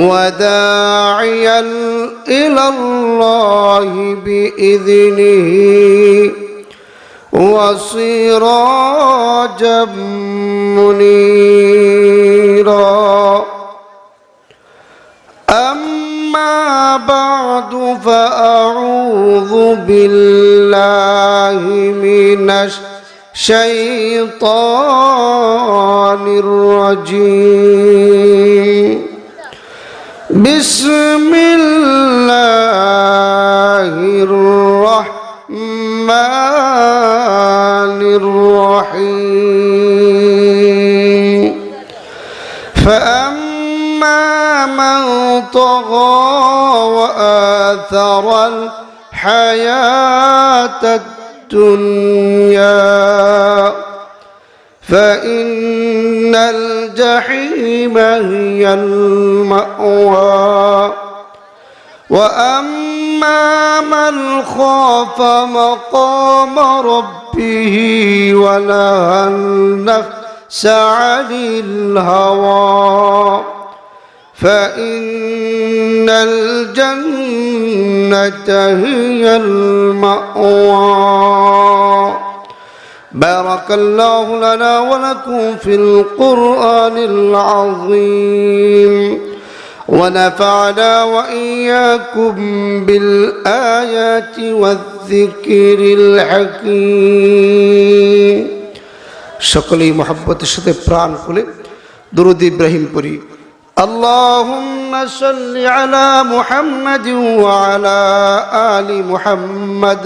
وداعيا إلى الله بإذنه وسراجا منيرا. أما بعد فأعوذ بالله من الشيطان الرجيم. بسم الله الرحمن الرحيم. فأما من طغى وآثر الحياة الدنيا فإن الجحيم هي المأوى. وأما من خاف مقام ربه ونهى النفس عن الهوى. فإن الجنة هي المأوى. بارك الله لنا ولكم في القرآن العظيم ونفعنا وإياكم بالآيات والذكر الحكيم সকলেই মহাব্বতের সাথে প্রাণ খুলে দুরুদ ইব্রাহিম পড়ি اللهم صل على محمد وعلى آل محمد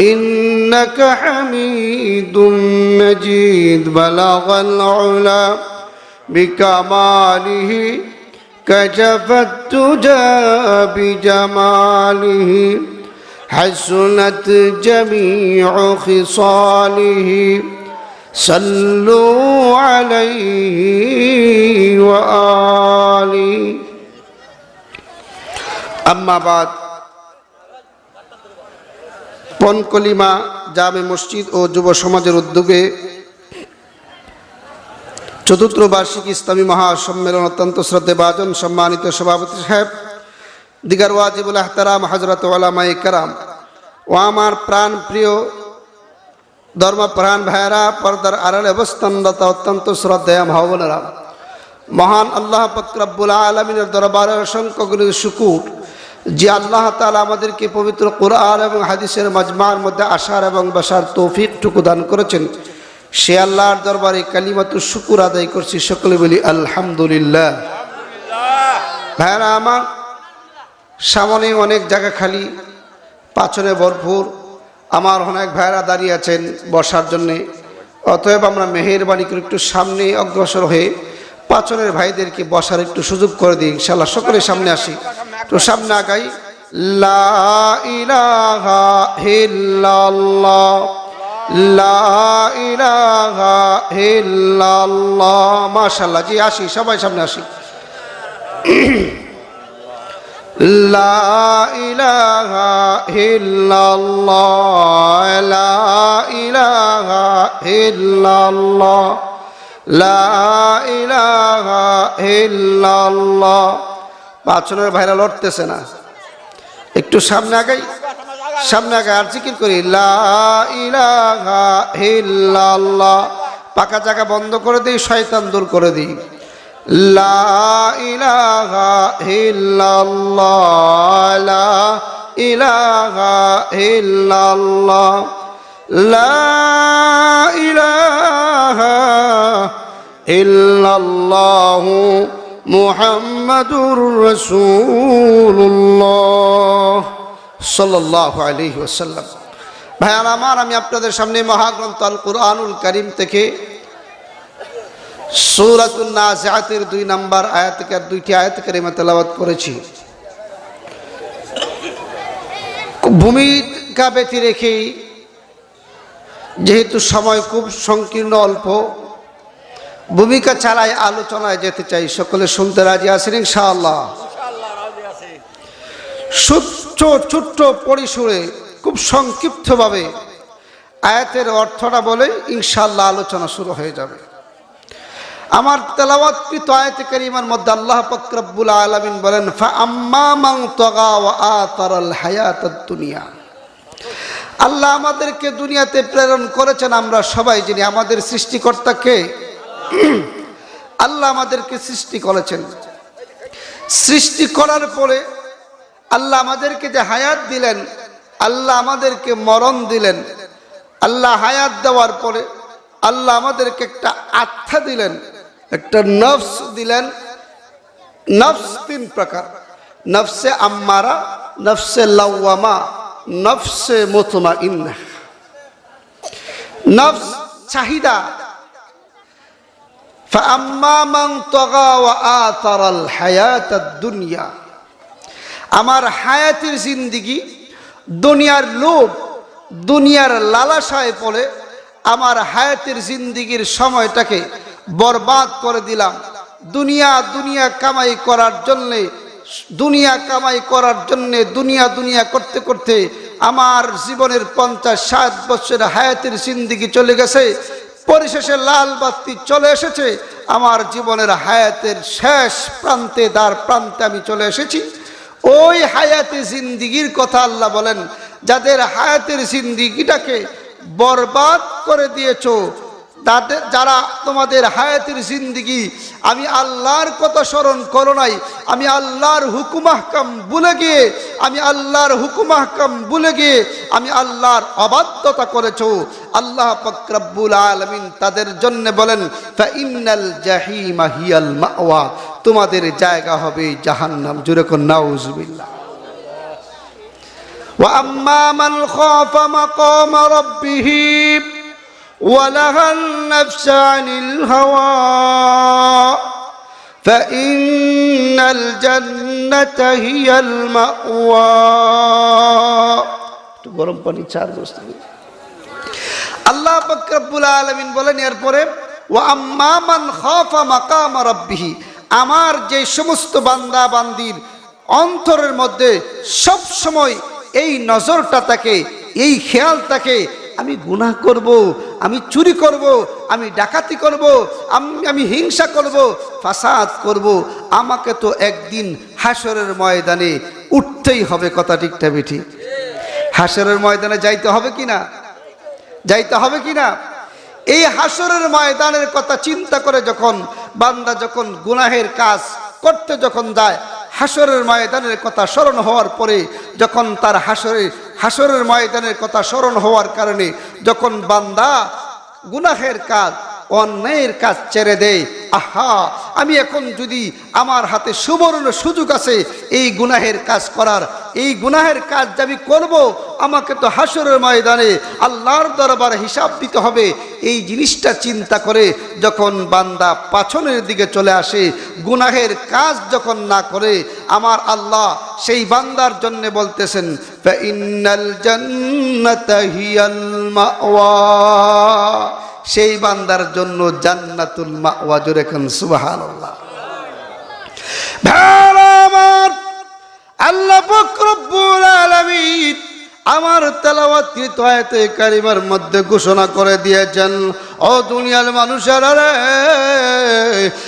إنك حميد مجيد بلغ العلا بكماله كشف التجى بجماله حسنت جميع خصاله. صلوا عليه وآله. أما بعد পনকলিমা জামে মসজিদ ও যুব সমাজের উদ্যোগে চতুর্থ বার্ষিক ইসলামী মহাসম্মেলন অত্যন্ত শ্রদ্ধে বাজন সম্মানিত সভাপতি সাহেব, দিগার ওয়াজিবুল আহতারাম হজরত ওলামাই কারাম ও আমার প্রাণ প্রিয় ধর্ম প্রাণ ভাইয়েরা, পর্দার আড়ালে অবস্থানরত অত্যন্ত শ্রদ্ধেয় ভাবনেরা মহান আল্লাহ ফকরাবুল আলমিনের দরবারে অসংখ্য শুকুর যে আল্লাহ তালা আমাদেরকে পবিত্র কোরআন এবং হাদিসের মাজমার মধ্যে আসার এবং বসার তৌফিকটুকু দান করেছেন, সে আল্লাহর দরবারে কালিমাতু শুকুর আদায় করছি। সকলে বলি, আলহামদুলিল্লাহ। ভাইরা আমার, সামনে অনেক জায়গা খালি, পাছনে ভরপুর। আমার অনেক ভাইরা দাঁড়িয়ে আছেন বসার জন্যে। অতএব আমরা মেহেরবানি করে একটু সামনে অগ্রসর হয়ে পাচনের ভাইদেরকে বসার একটু সুযোগ করে দিই ইনশাল্লাহ সকলের সামনে আসি। তো সামনে আগাই। লা ইলাহা ইল্লাল্লাহ। মাশাআল্লাহ, জি, আসি, সবাই সামনে আসি। লা পাঁচনের ভাইরা লড়তেছে না। একটু সামনে আগাই। সামনে আগে আর জিকির করি। লা ইলাহা ইল্লাল্লাহ। পাকা জায়গা বন্ধ করে দিই, শয়তান দূর করে দিই। লা ইলাহা ইল্লাল্লাহ মুহাম্মাদুর রাসূলুল্লাহ। সাল্লাল্লাহু আলাইহি ওয়াসাল্লাম। ভাইয়ার আমার, আমি আপনাদের সামনে মহাগ্রন্থ আল কুরআনুল কারীম থেকে সূরাতুন নাজিআতের দুই নাম্বার আয়াত থেকে আর দুইটি আয়াত কারিমা তেলাওয়াত করেছি। ভূমিকা ব্যতি রেখেই যেহেতু সময় খুব সংকীর্ণ, অল্প ভূমিকা চালায় আলোচনায় যেতে চাই। সকলে শুনতে রাজি আছেন ইনশাআল্লাহ। ছোট্ট ছোট্ট পরিসরে খুব সংক্ষিপ্তভাবে আয়াতের অর্থটা বলে ইনশাআল্লাহ আলোচনা শুরু হয়ে যাবে। আমার তেলাওয়াতকৃত আয়াতে কারিমার মধ্যে আল্লাহ ফকরাব্বুল আলামিন বলেন ফা আম্মা তাগা ওয়া আতারাল হায়াতাদ দুনিয়া আল্লাহ আমাদেরকে দুনিয়াতে প্রেরণ করেছেন আমরা সবাই যিনি আমাদের সৃষ্টিকর্তাকে আল্লাহ আমাদেরকে সৃষ্টি করেছেন। সৃষ্টি করার পরে আল্লাহ আমাদেরকে যে হায়াত দিলেন, আল্লাহ আমাদেরকে মরণ দিলেন, আল্লাহ হায়াত দেওয়ার পরে আল্লাহ আমাদেরকে একটা আত্মা দিলেন, একটা নফস দিলেন। নফস তিন প্রকার, নফসে আম্মারা, নফসে লাউয়ামা নফসে মোতমা ইন্না নফস চাহিদা দুনিয়া আমার হায়াতের জিন্দিগি, দুনিয়ার লোভ, দুনিয়ার লালাসায় পড়ে আমার হায়াতের জিন্দিগির সময়টাকে বরবাদ করে দিলাম। দুনিয়া দুনিয়া কামাই করার জন্যে, দুনিয়া কামাই করার জন্যে, দুনিয়া দুনিয়া করতে করতে আমার জীবনের পঞ্চাশ, ষাট বছরের হায়াতের জিন্দিগি চলে গেছে। পরিশেষে লাল বাতি চলে এসেছে। আমার জীবনের হায়াতের শেষ প্রান্তে, দ্বার প্রান্তে আমি চলে এসেছি। ওই হায়াতে জিন্দিগির কথা আল্লাহ বলেন, যাদের হায়াতের জিন্দিগিটাকে বরবাদ করে দিয়েছ তাদের যারা তোমাদের হায়াতের জিন্দিগি আমি আল্লাহর কথা স্মরণ করো নাই আমি আল্লাহর হুকুমাহকাম ভুলে গিয়ে আমি আল্লাহর হুকুমাহকাম ভুলে গিয়ে আমি আল্লাহর অবাধ্যতা করেছো আল্লাহ ফকরাব্বুল আলমিন তাদের জন্য বলেন তা ইন্নাল জাহিমা হিয়াল মাওয়া তোমাদের জায়গা হবে জাহান্নাম জুড়ে কোন নাউজুবিল্লাহ وأما من خاف مقام ربه ونهى النفس عن الهوى فإن الجنة هي المأوى একটু গরম পানি চার বসতে আল্লাহ ফকরাবুল আলমিন বলেন এরপরে ও আম্মা মান খাফা মাকাম রাব্বিহি আমার যে সমস্ত বান্দা বান্দির অন্তরের মধ্যে সব সময় এই নজরটা থাকে এই খেয়াল থাকে আমি গুনাহ করব আমি চুরি করব, আমি ডাকাতি করব, আমি আমি হিংসা করব, ফাসাদ করব। আমাকে তো একদিন হাসরের ময়দানে উঠতেই হবে কথা ঠিকটা বেঠি। হাসরের ময়দানে যাইতে হবে কি না? যাইতে হবে কি না? এই হাসরের ময়দানের কথা চিন্তা করে যখন বান্দা যখন গুনাহের কাজ করতে যখন যায় হাসরের ময়দানের কথা স্মরণ হওয়ার পরে, যখন তার হাসরে, হাসরের ময়দানের কথা স্মরণ হওয়ার কারণে, যখন বান্দা গুনাহের কাজ, অন্যায়ের কাজ ছেড়ে দেয় আহা, আমি এখন যদি আমার হাতে সুবর্ণ সুযোগ আছে, এই গুনাহের কাজ করার, এই গুনাহের কাজ আমি করব, আমাকে তো হাসরের ময়দানে আল্লাহর দরবার হিসাব দিতে হবে। এই জিনিসটা চিন্তা করে যখন বান্দা পাছনের দিকে চলে আসে, গুনাহের কাজ যখন না করে, আমার আল্লাহ সেই বান্দার জন্য বলতেছেন ফাইন্নাল জান্নাতা হিয়াল মাওয়া। সেই বান্দার জন্য জান্নাতুল মাওয়া জোরে খান সুবহানাল্লাহ। ভেড়া আমার, আল্লাহ পাক রব্বুল আলামিন আমার তেলাওয়াতকৃত আয়াতে কারিমার মধ্যে ঘোষণা করে দিয়েছেন ও দুনিয়ার মানুষের রে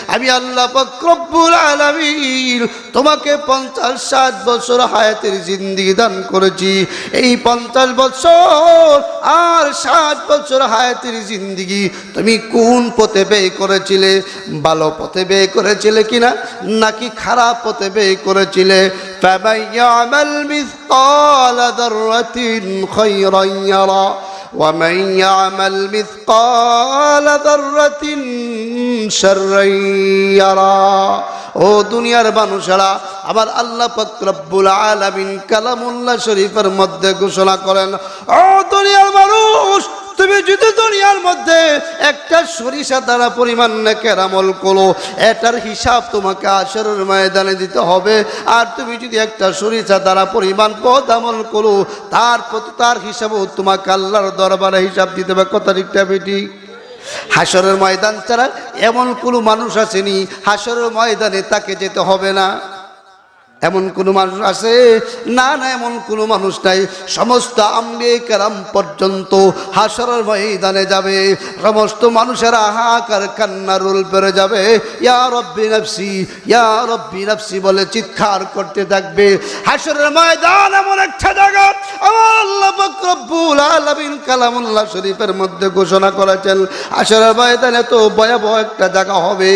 আমি আল্লাহ পাক রব্বুল আলামিন তোমাকে পঞ্চাশ ষাট বছর হায়াতের জিন্দিগি দান করেছি এই পঞ্চাশ বছর আর ষাট বছর হায়াতের জিন্দিগি তুমি কোন পথে ব্যয় করেছিলে ভালো পথে ব্যয় করেছিলে কিনা নাকি খারাপ পথে ব্যয় করেছিলে فمن يعمل مثقال ذرة خيرا يرى ومن يعمل مثقال ذرة شرا يرى ও দুনিয়ার মানুষেরা আবার আল্লাহ পাক রব্বুল আলামিন কালামুল্লাহ শরীফের মধ্যে ঘোষণা করেন ও দুনিয়ার মানুষ তুমি যদি দুনিয়ার মধ্যে একটা সরিষা দ্বারা পরিমাণ নেকের আমল করো, এটার হিসাব তোমাকে আসরের ময়দানে দিতে হবে। আর তুমি যদি একটা সরিষা দ্বারা পরিমাণ পদ আমল করো, তার প্রতি তার হিসাবও তোমাকে আল্লাহর দরবারে হিসাব দিতে হবে। কথা ঠিকটা বেটি হাসরের ময়দান ছাড়া এমন কোনো মানুষ আসেনি, হাসরের ময়দানে তাকে যেতে হবে না। এমন কোনো মানুষ আছে? না না, এমন কোনো মানুষ নাই। সমস্ত আম্বে কারাম পর্যন্ত হাসরের ময়দানে যাবে। সমস্ত মানুষেরা হাহাকার কান্নার রোল পেরে যাবে। ইয়া রব্বি নফসি, ইয়া রব্বি নফসি বলে চিৎকার করতে থাকবে। হাসরের ময়দান এমন একটা জায়গা আল্লাহ রব্বুল আলামিন কালামুল্লাহ শরীফের মধ্যে ঘোষণা করেছেন। হাসরের ময়দান এত ভয়াবহ একটা জায়গা হবে।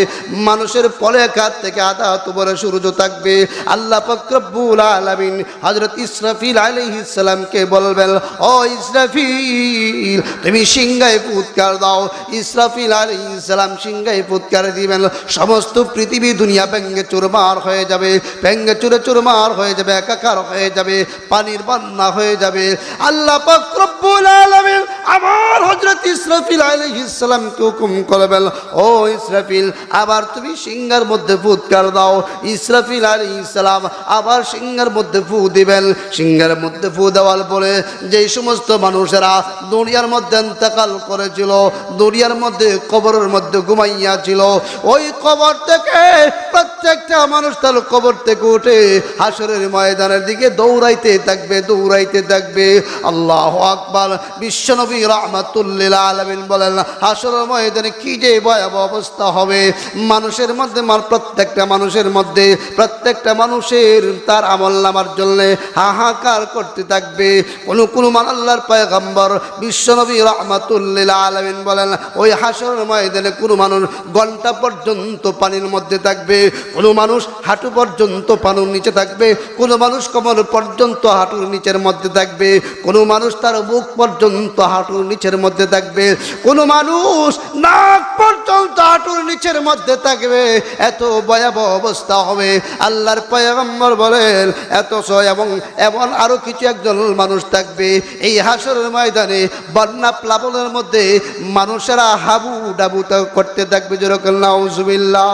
মানুষের পলে কাত থেকে আধা তোবরে সূর্য থাকবে। আল্লাহ ফকরবুল আলমিন হজরত ইসরাফিল আলাইহিস সালামকে বলবেন, ও ইসরাফিল, তুমি সিংহায় ফুৎকার দাও। ইসরাফিল আলাইহিস সালাম সিংহায় ফুৎকার দিবেন। সমস্ত পৃথিবী দুনিয়া ব্যঙ্গে চুরমার হয়ে যাবে ব্যঙ্গে চুরে চুরমার হয়ে যাবে, একাকার হয়ে যাবে, পানির বন্যা হয়ে যাবে। আল্লাহ ফকরবুল আলমিন আমার হজরত ইসরাফিল আলাইহিস সালামকে হুকুম করবেন, ও ইসরাফিল, আবার তুমি সিংহার মধ্যে ফুৎকার দাও। ইসরাফিল আলাইহিস সালাম আবার সিংহের মধ্যে ফু দিবেন। সিংহের মধ্যে ফু দেওয়ার পরে যেই সমস্ত মানুষেরা দুনিয়ার মধ্যে ইন্তেকাল করেছিল, দুনিয়ার মধ্যে কবরের মধ্যে ঘুমাইয়া ছিল, ওই কবর থেকে প্রত্যেকটা মানুষ তার কবর থেকে উঠে হাসরের ময়দানের দিকে দৌড়াইতে থাকবে দৌড়াইতে থাকবে। আল্লাহ আকবার, বিশ্বনবী রহমাতুল্লিল আলমিন বলেন ময়দানে কি যে ভয়াবহ অবস্থা হবে? মানুষের মধ্যে প্রত্যেকটা মানুষের মধ্যে, প্রত্যেকটা মানুষের তার আমল নামার হাহাকার করতে থাকবে। কোন কোন মান আল্লাহর পয়গম্বর বিশ্বনবী রহমাতুল্লিল আলমিন বলেন, ওই ময়দানে কোনো মানুষ ঘণ্টা পর্যন্ত পানির মধ্যে থাকবে, কোনো মানুষ হাঁটু পর্যন্ত পানুর নিচে থাকবে, কোনো মানুষ কমর পর্যন্ত হাঁটুর নিচের মধ্যে থাকবে, কোনো মানুষ তার বুক পর্যন্ত হাঁটুর নিচের মধ্যে থাকবে। কোনো মানুষ নাক পর্যন্ত হাঁটুর নিচের মধ্যে থাকবে। এত ভয়াবহ অবস্থা হবে। আল্লাহর পয়গম্বর বলেন, এত এবং এমন আরও কিছু একজন মানুষ থাকবে। এই হাসরের ময়দানে, বন্যা প্লাবনের মধ্যে মানুষেরা হাবু ডাবু করতে থাকবে যেরকম নাউজুবিল্লাহ।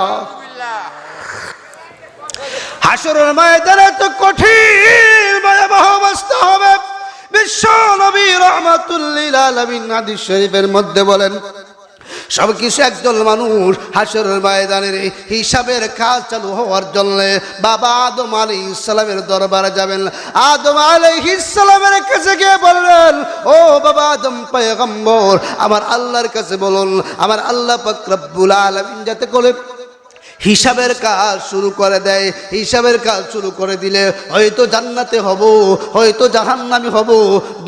হাসরের ময়দানে তো কঠিন, ভয়াবহ অবস্থা হবে। বিশ্ব নবী রহমাতুল্লিল আলমিন হাদিস শরীফের মধ্যে বলেন সব কিছু একদল মানুষ হাসরের ময়দানের হিসাবের কাজ চালু হওয়ার জন্য বাবা আদম আলী ইসলামের দরবারে যাবেন। আদম আলী ইসলামের কাছে গিয়ে বললেন, ও বাবা আদম পয়গম্বর, আমার আল্লাহর কাছে বলুন, আমার আল্লাহ পাকরাবুল আলমিন যাতে করে হিসাবের কাজ শুরু করে দেয়। হিসাবের কাজ শুরু করে দিলে হয়তো জান্নাতে হব, হয়তো জাহান্নামি হব,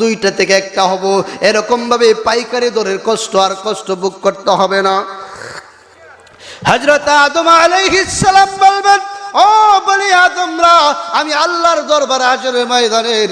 দুইটা থেকে একটা হব। এরকমভাবে পাইকারি দরের কষ্ট আর কষ্ট ভোগ করতে হবে না। হজরত আদম আলাইহিসসালাম বলবেন, ও বলি আদমরা, আমি আল্লাহর দরবারে হাজরে ময়দানের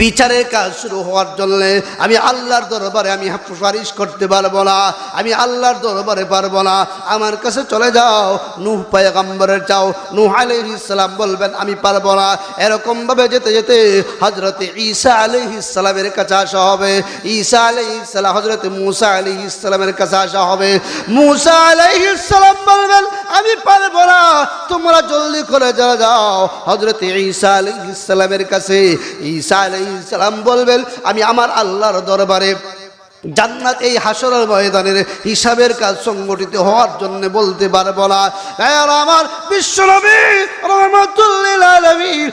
বিচারের কাজ শুরু হওয়ার জন্য আমি আল্লাহর দরবারে আমি সুপারিশ করতে পারব না, আমি আল্লাহর দরবারে পারব না। আমার কাছে চলে যাও, নুহ পায়গাম্বরের যাও, নুহ আলহ ইসলাম বলবেন, আমি পারব না। এরকমভাবে যেতে যেতে হজরত ঈসা আলহ ইসলামের কাছে আসা হবে। ঈসা আলহ ইসলাম হজরত মুসা আলহ ইসলামের কাছে আসা হবে। মুসা আলহ ইসলাম বলবেন আমি পারব না। তোমরা জলদি করে যারা যাও হজরত ঈসা আলী ইসলামের কাছে। ঈসা আলী ইসলাম বলবেন, আমি আমার আল্লাহর দরবারে জান্নাত এই হাসরের ময়দানের হিসাবের কাজ সংগঠিত হওয়ার জন্য বলতে পারব না। আর আমার বিশ্বনবী রহমাতুল্লিল আলামিন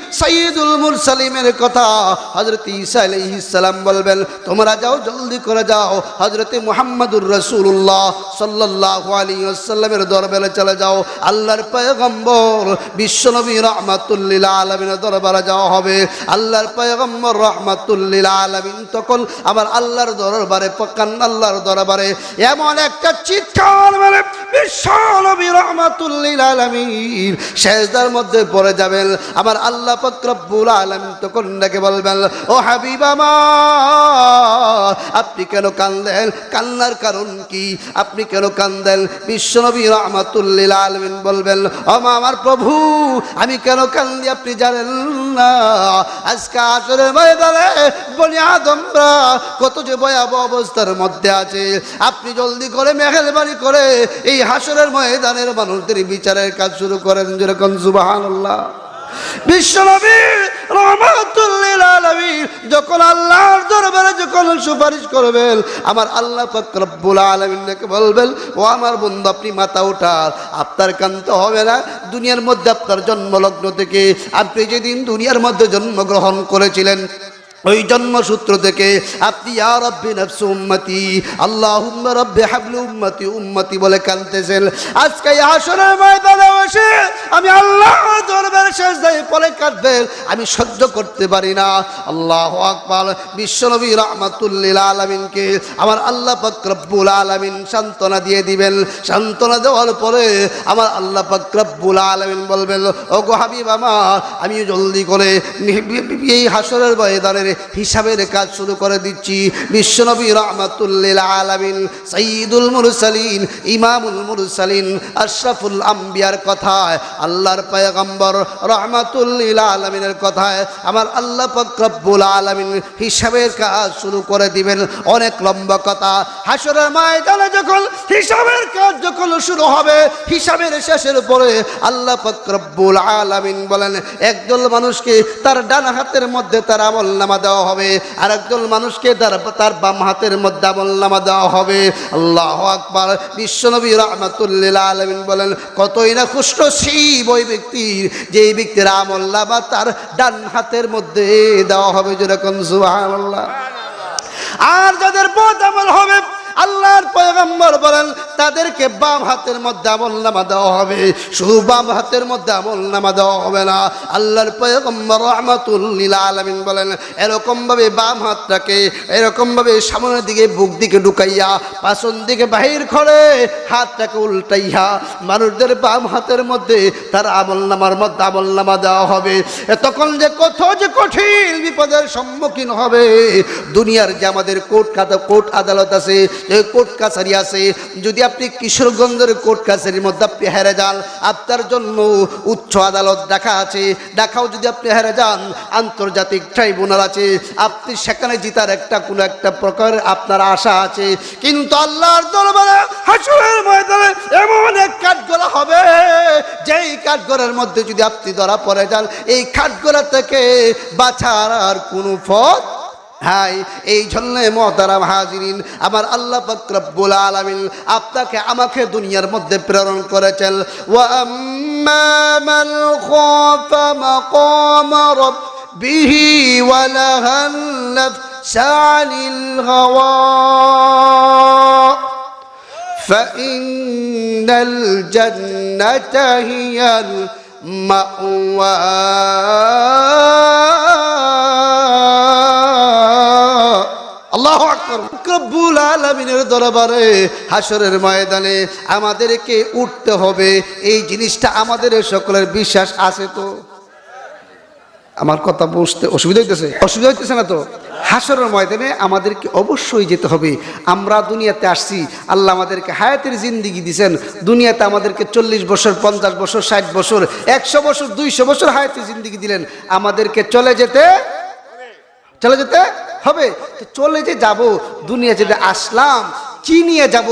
কথা। হযরত ঈসা আলাইহিস সালাম বলবেন, তোমরা যাও, জলদি করে যাও। হযরত মুহাম্মদুর রাসূলুল্লাহ সাল্লাল্লাহু আলাইহি ওয়াসাল্লামের দরবারে চলে যাও। আল্লাহর পয়গম্বর বিশ্বনবী রহমাতুল্লিল আলামিনের দরবারে যাওয়া হবে। আল্লাহর পয়গম্বর রহমাতুল্লিল আলামিন তখন আমার আল্লাহর দরবারে পকান আল্লাহর দরবারে এমন একটা চিৎকার মানে বিশ্বনবী রহমাতুল্লিল আলামিন শেষদার মধ্যে পড়ে যাবেন। আমার আল্লাহ পাক রব্বুল আলামিন তখন ডেকে বলবেন, ও হাবিব আমার, আপনি কেন কান্দেন? কান্নার কারণ কি? আপনি কেন কান্দেন? বিশ্বনবী রহমাতুল্লিল আলামিন বলবেন, ও মা, আমার প্রভু, আমি কেন কান্দি আপনি জানেন না? আজকে আসরে ময়দানে বনি আদমরা কত যে ভয়াবহ অবস্থার মধ্যে আছে। আপনি জলদি করে মেহেরবানি করে এই হাসরের ময়দানের মানুষদের বিচারের কাজ শুরু করেন যেরকম আলামিন যখন আল্লাহর দরবারে যখন সুপারিশ করবেন, আমার আল্লাহ আলামিনকে বলবেন, ও আমার বন্ধু, আপনি মাথা উঠার আপনার কান্ত হবে না। দুনিয়ার মধ্যে আপনার জন্মলগ্ন থেকে আপনি যেদিন দুনিয়ার মধ্যে জন্মগ্রহণ করেছিলেন ওই জন্মসূত্র থেকে আপনি উম্মতি উম্মতি উম্মতি বলে কাঁদতেছেন। আজকে এই আসরের ময়দানে বসে আমি আল্লাহ দরবারে সেজদায় পরে কাঁদবেন, আমি সহ্য করতে পারি না। আল্লাহু আকবার, বিশ্বনবী রাহমাতুল্লিল আলামিনকে আমার আল্লাহ পাক রব্বুল আলামিন সান্ত্বনা দিয়ে দিবেন। সান্ত্বনা দেওয়ার পরে আমার আল্লাহ পাক রব্বুল আলামিন বলবেন ও গো হাবিব আমার আমি জলদি করে এই হাসরের ময়দানের হিসাবের কাজ শুরু করে দিচ্ছি। বিশ্বনবী রহমাতুল্লিল আলামিন সঈদুল মুরসালিন, ইমামুল মুরসালিন, আশরাফুল আম্বিয়ার কথায়, আল্লাহর পয়গম্বর রহমাতুল্লিল আলামিনের কথায় আমার আল্লাহ ফকরব্বুল আলামিন হিসাবের কাজ শুরু করে দিবেন। অনেক লম্বা কথা। হাসরের ময়দানে যখন হিসাবের কাজ যখন শুরু হবে, হিসাবের শেষের পরে আল্লাহ ফকরব্বুল আলামিন বলেন, একদল মানুষকে তার ডান হাতের মধ্যে তার আমল নামা দেওয়া হবে। আর একজন মানুষকে তার তার বাম হাতের মধ্যে আমল নামা দেওয়া হবে। আল্লাহ আকবার। বিশ্বনবী রহমাতুল্লিল আলমিন বলেন, কতই না খুষ্ট শিব ওই ব্যক্তির, যেই ব্যক্তির আমল নামা তার ডান হাতের মধ্যে দেওয়া হবে। যেরকম সুবহানাল্লাহ। আর যাদের পথ আমল হবে আল্লাহর পয়গম্বর বলেন, তাদেরকে বাম হাতের মধ্যে আমল নামা দেওয়া হবে। শুধু বাম হাতের মধ্যে আমল নামা দেওয়া হবে না। আল্লাহর পয়গম্বর রহমাতুল্লিল আলমিন বলেন, এরকমভাবে বাম হাতটাকে, এরকমভাবে সামনের দিকে বুক দিকে ঢুকাইয়া পাশন দিকে বাহির করে হাতটাকে উল্টাইয়া মানুষদের বাম হাতের মধ্যে তার আমল নামার মধ্যে আমল নামা দেওয়া হবে। তখন যে কত যে কঠিন বিপদের সম্মুখীন হবে। দুনিয়ার যে আমাদের কোর্ট কোর্ট আদালত আছে কোর্ট কাছারি আছে। যদি আপনি কিশোরগঞ্জের কোর্ট কাছারির মধ্যে আপনি হেরে যান, আপনার জন্য উচ্চ আদালত ডাকা আছে। ডাকাও যদি আপনি হেরে যান, আন্তর্জাতিক ট্রাইব্যুনাল আছে। আপনি সেখানে জিতার একটা কোনো একটা প্রকার আপনার আশা আছে। কিন্তু আল্লাহর দরবারে হাসুরের ময়দানে এমন এক কাঠগোলা হবে, যেই কাঠগোলার মধ্যে যদি আপনি ধরা পড়ে যান, এই কাঠগোলা থেকে বাঁচার আর কোনো পথ হাই এই জন্য মহতারাম হাজিরিন আমার আল্লাহ ফকরব্বুল আলামিন আপনাকে আমাকে দুনিয়ার মধ্যে প্রেরণ করেছেন ওয়া আম্মা মান খাফা মাকাম রাব্বিহি ওয়া নাহান নাফসা আনিল হাওয়া فإن الجنة هي المأوى আল্লাহ দরবারে হাসরের ময়দানে আমাদেরকে উঠতে হবে। এই জিনিসটা আমাদের সকলের বিশ্বাস আছে তো? আমার কথা বুঝতে অসুবিধা হইতেছে? অসুবিধা হইতেছে না তো? হাসরের ময়দানে আমাদেরকে অবশ্যই যেতে হবে। আমরা দুনিয়াতে আসছি, আল্লাহ আমাদেরকে হায়াতের জিন্দিগি দিছেন। দুনিয়াতে আমাদেরকে চল্লিশ বছর, পঞ্চাশ বছর, ষাট বছর, একশো বছর, দুইশো বছর হায়াতের জিন্দিগি দিলেন। আমাদেরকে চলে যেতে চলে যেতে হবে? তো চলে যে যাব, দুনিয়া যেতে আসলাম, কি নিয়ে যাব?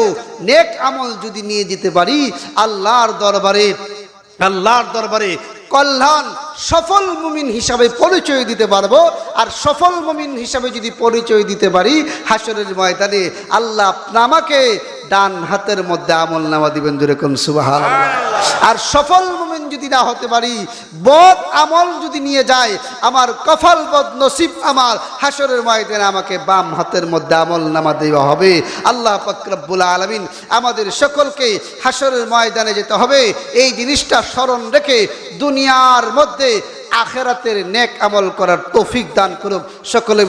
নেক আমল যদি নিয়ে যেতে পারি, আল্লাহর দরবারে আল্লাহর দরবারে কল্যাণ সফল মুমিন হিসাবে পরিচয় দিতে পারব। আর সফল মুমিন হিসাবে যদি পরিচয় দিতে পারি হাসরের ময়দানে আল্লাহ আমাকে ডান হাতের মধ্যে আমল নামা দিবেন যেরকম সুবাহ আর সফল মুমিন যদি না হতে পারি বদ আমল যদি নিয়ে যায় আমার কফল বদ নসিব আমার হাসরের ময়দানে আমাকে বাম হাতের মধ্যে আমল নামা দেওয়া হবে। আল্লাহ ফকরব্বুল আলমিন আমাদের সকলকে হাসরের ময়দানে যেতে হবে। এই জিনিসটা স্মরণ রেখে দুনিয়ার মধ্যে আখেরাতের নেক আমল করার তৌফিক দান করুক। সকলে